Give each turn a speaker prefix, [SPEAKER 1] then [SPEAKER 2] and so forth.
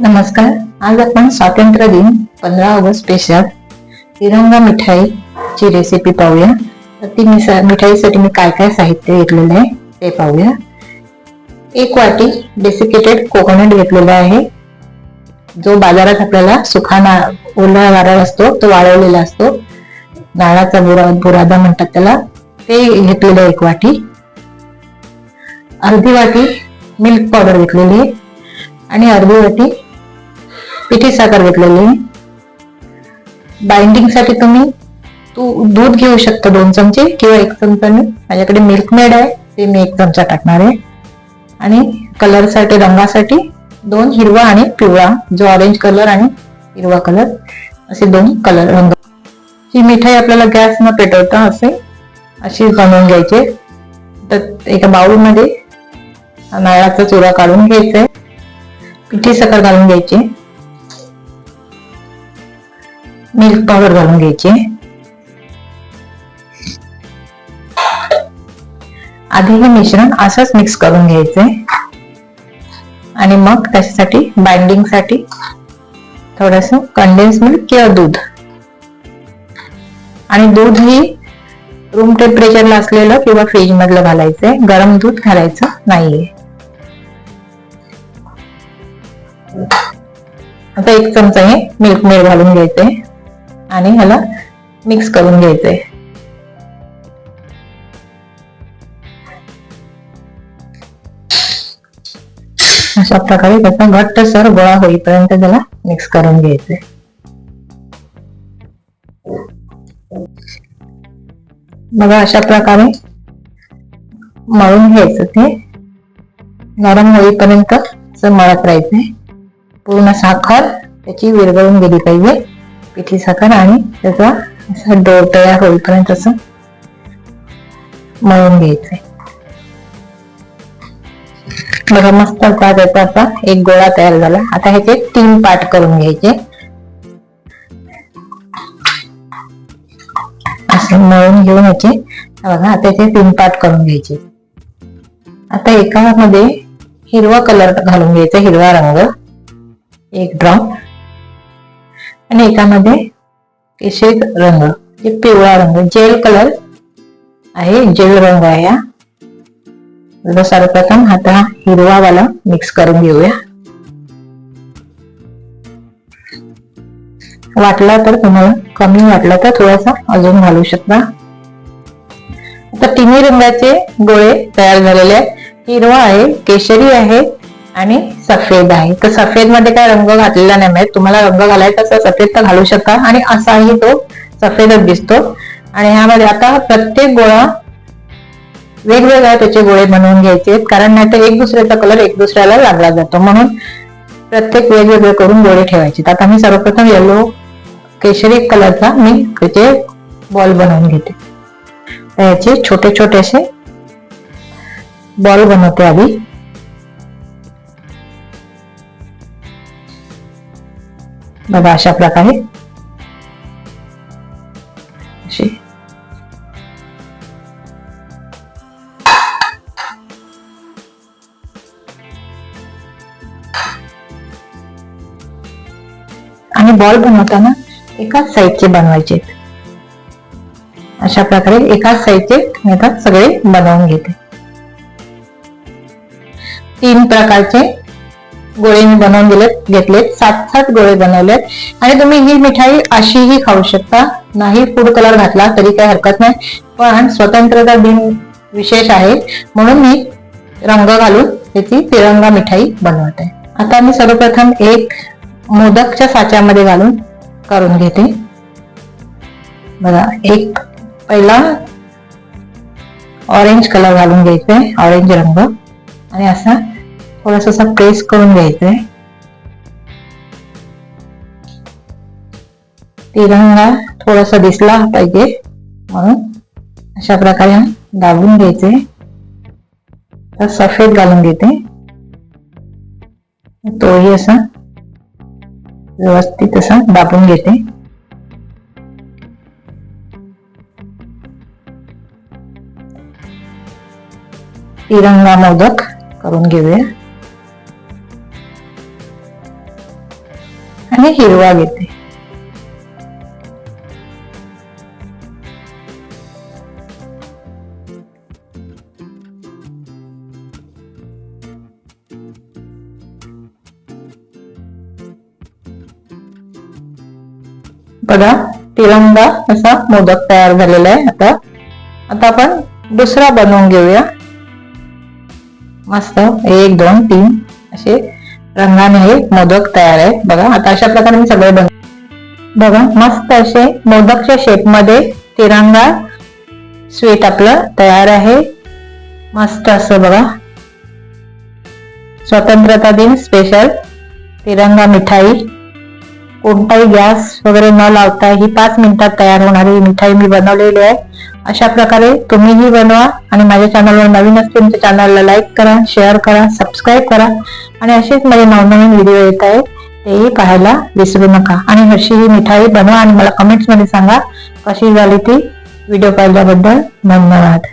[SPEAKER 1] नमस्कार. आज आपण स्वातंत्र्य दिन पंधरा ऑगस्ट स्पेशल तिरंगा मिठाई ची रेसिपी पाहूया. तर ती मिसा मिठाईसाठी मी काय काय साहित्य घेतलेलं आहे ते पाहूया. एक वाटी डेसिकेटेड कोकोनट घेतलेला आहे. जो बाजारात आपल्याला सुखा ना ओला नारळ असतो तो वाळवलेला असतो. नारळाचा बुरा बुरादा म्हणतात त्याला. ते घेतलेलं आहे एक वाटी. अर्धी वाटी मिल्क पावडर घेतलेली आहे. आणि अर्धी वाटी पिठी साखर घेतलेली आहे बाइंडिंगसाठी तुम्ही तू दूध घेऊ शकता दोन चमचे किंवा एक चमचा मी. माझ्याकडे मिल्क मेड आहे ते मी एक चमचा टाकणार आहे. आणि कलरसाठी रंगासाठी दोन हिरवा आणि पिवळा जो ऑरेंज कलर आणि हिरवा कलर असे दोन कलर रंग. ही मिठाई आपल्याला गॅस न पेटवता असे अशी बनवून घ्यायची. तर एका बाउलमध्ये नारळाचा चुरा काढून घ्यायचा आहे. पिठी साखर घालून घ्यायची. मिल्क पावडर घालून घ्यायची. आधी हे मिश्रण असंच मिक्स करून घ्यायचंय आणि मग त्याच्यासाठी बाइंडिंगसाठी थोडस कंडेन्स मिल्क किंवा दूध. आणि दूध ही रूम टेम्परेचरला असलेलं किंवा फ्रीज मधलं घालायचंय गरम दूध घालायचं नाहीये. आता एक चमचा हे मिल्क मेड घालून घ्यायचंय. आणि ह्याला मिक्स करून घ्यायचंय. अशा प्रकारे त्याचा घट्ट सर गोळा होईपर्यंत त्याला मिक्स करून घ्यायचंय. बघा अशा प्रकारे मळून घ्यायचं ते. नरम होईपर्यंत मळत राहायचंय. पूर्ण साखर त्याची विरघळून गेली पाहिजे. पिठी साखर आणि त्याचा असा डो तयार होईपर्यंत असं मळून घ्यायचंय. बघा मस्त असा त्याचा आता एक गोळा तयार झाला. आता ह्याचे तीन पार्ट करून घ्यायचे. असे मळून घेऊन ह्याचे बघा आता याचे तीन पार्ट करून घ्यायचे. आता एका मध्ये हिरवा कलर घालून घ्यायचा हिरवा रंग. एक ड्रॉप आणि एकामध्ये केशरी रंग जे पिवळा रंग जेल कलर आहे जेल रंग आहे हा. सर्वप्रथम आता हिरवा वाला मिक्स करून घेऊया. वाटला तर तुम्हाला कमी वाटला तर थोडासा अजून घालू शकता. आता तिन्ही रंगाचे गोळे तयार झालेले आहेत. हिरवा आहे केशरी आहे आणि सफेद आहे. तर सफेदमध्ये काय रंग घातलेला नाही माहीत. तुम्हाला रंग घालायचा असा सफेद तर घालू शकता. आणि असाही तो सफेदच दिसतो. आणि ह्यामध्ये आता प्रत्येक गोळा वेगवेगळ्या त्याचे गोळे बनवून घ्यायचे कारण नाही तर एक दुसऱ्याचा कलर एक दुसऱ्याला लागला जातो. म्हणून प्रत्येक वेगवेगळे करून गोळे ठेवायचे आता मी सर्वप्रथम येलो केशरी कलरचा मी त्याचे बॉल बनवून घेते. तर याचे छोटे छोटेसे बॉल बनवते आधी. बघा अशा प्रकारे. आणि बॉल बनवताना एकाच साईजचे बनवायचे. अशा प्रकारे एकाच साईजचे मी आता सगळे बनवून घेते. तीन प्रकारचे गोळे मी बनवून दिलेत घेतलेत सात सात गोळे बनवलेत. आणि तुम्ही ही मिठाई अशीही खाऊ शकता. नाही फूड कलर घातला तरी काही हरकत नाही. पण स्वतंत्रता दिन विशेष आहे. म्हणून मी रंग घालून त्याची तिरंगा मिठाई बनवत. आहे आता मी सर्वप्रथम एक मोदकच्या साच्यामध्ये घालून करून घेते. बघा एक पहिला ऑरेंज कलर घालून घ्यायचंय ऑरेंज रंग. आणि असा थोडासा असा प्रेस करून घ्यायचंय तिरंगा थोडासा दिसला पाहिजे म्हणून अशा प्रकारे दाबून घ्यायचे तर सफेद घालून देते तोही असा व्यवस्थित असा दाबून घेते तिरंगा मोदक करून घेऊया हे हिरवा घेते बघा तिरंगा असा मोदक तयार झालेला आहे आता. आता आपण दुसरा बनवून घेऊया. मस्त एक दोन तीन असे रंगाने हे मोदक तयार आहेत. बघा आता अशा प्रकारे मी सगळे बन बघा मस्त असे मोदकच्या शेपमध्ये तिरंगा स्वीट आपलं तयार आहे. मस्त असं बघा. स्वतंत्रता दिन स्पेशल तिरंगा मिठाई. कोणताही गॅस वगैरे न लावता ही पाच मिनिटात तयार होणारी मिठाई मी बनवलेली आहे. अशा प्रकारे तुम्हीही बनवा आणि माझ्या चॅनलवर नवीन असतील तर चॅनलला लाईक करा शेअर करा सबस्क्राईब करा. आणि असेच माझे नवनवीन व्हिडिओ येत आहेत तेही पाहायला विसरू नका. आणि अशी ही मिठाई बनवा आणि मला कमेंट्समध्ये सांगा कशी झाली ती. व्हिडिओ पाहिल्याबद्दल धन्यवाद.